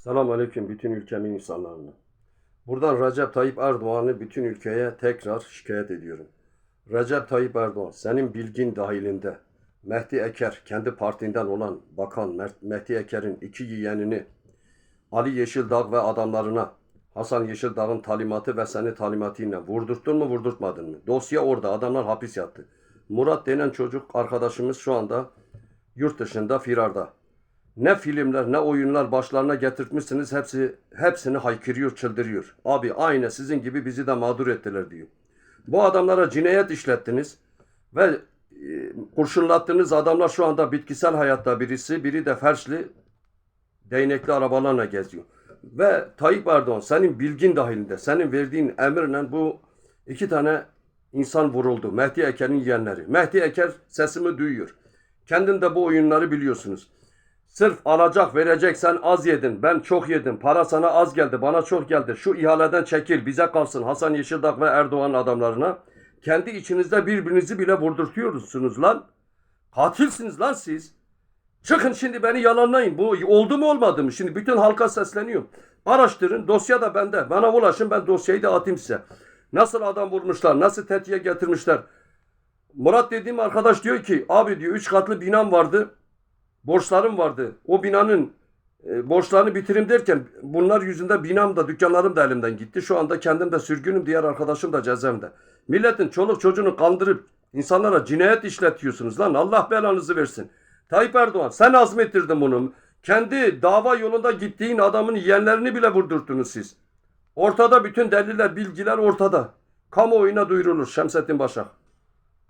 Selamun Aleyküm bütün ülkemin insanlarına. Buradan Recep Tayyip Erdoğan'ı bütün ülkeye tekrar şikayet ediyorum. Recep Tayyip Erdoğan senin bilgin dahilinde Mehdi Eker kendi partinden olan bakan Mehdi Eker'in iki yeğenini Ali Yeşildağ ve adamlarına Hasan Yeşildağ'ın talimatı ve senin talimatıyla vurdurttun mu vurdurtmadın mı? Dosya orada adamlar hapis yattı. Murat denen çocuk arkadaşımız şu anda yurt dışında firarda. Ne filmler ne oyunlar başlarına getirtmişsiniz hepsi hepsini haykırıyor çıldırıyor. Abi aynı sizin gibi bizi de mağdur ettiler diyor. Bu adamlara cinayet işlettiniz ve e, kurşunlattığınız adamlar şu anda bitkisel hayatta birisi biri de felçli değnekli arabalarla geziyor. Ve Tayyip Erdoğan senin bilgin dahilinde senin verdiğin emirle bu iki tane insan vuruldu. Mehdi Eker'in yeğenleri. Mehdi Eker sesimi duyuyor. Kendin de bu oyunları biliyorsunuz. Sırf alacak verecek sen az yedin. Ben çok yedim. Para sana az geldi bana çok geldi. Şu ihaleden çekil bize kalsın. Hasan Yeşildağ ve Erdoğan adamlarına. Kendi içinizde birbirinizi bile vurdurtuyorsunuz lan. Katilsiniz lan siz. Çıkın şimdi beni yalanlayın. Bu oldu mu olmadı mı? Şimdi bütün halka sesleniyorum. Araştırın dosya da bende. Bana ulaşın ben dosyayı da atayım size. Nasıl adam vurmuşlar nasıl tetiğe getirmişler? Murat dediğim arkadaş diyor ki abi diyor üç katlı binam vardı borçlarım vardı. O binanın e, borçlarını bitirim derken bunlar yüzünde binam da dükkanlarım da elimden gitti. Şu anda kendim de sürgünüm diğer arkadaşım da cezaevinde. Milletin çoluk çocuğunu kandırıp insanlara cinayet işletiyorsunuz lan Allah belanızı versin. Tayyip Erdoğan sen azmettirdin bunu. Kendi dava yolunda gittiğin adamın yeğenlerini bile vurdurttunuz siz. Ortada bütün deliller, bilgiler ortada. Kamuoyuna duyurulur Şemsettin Başak.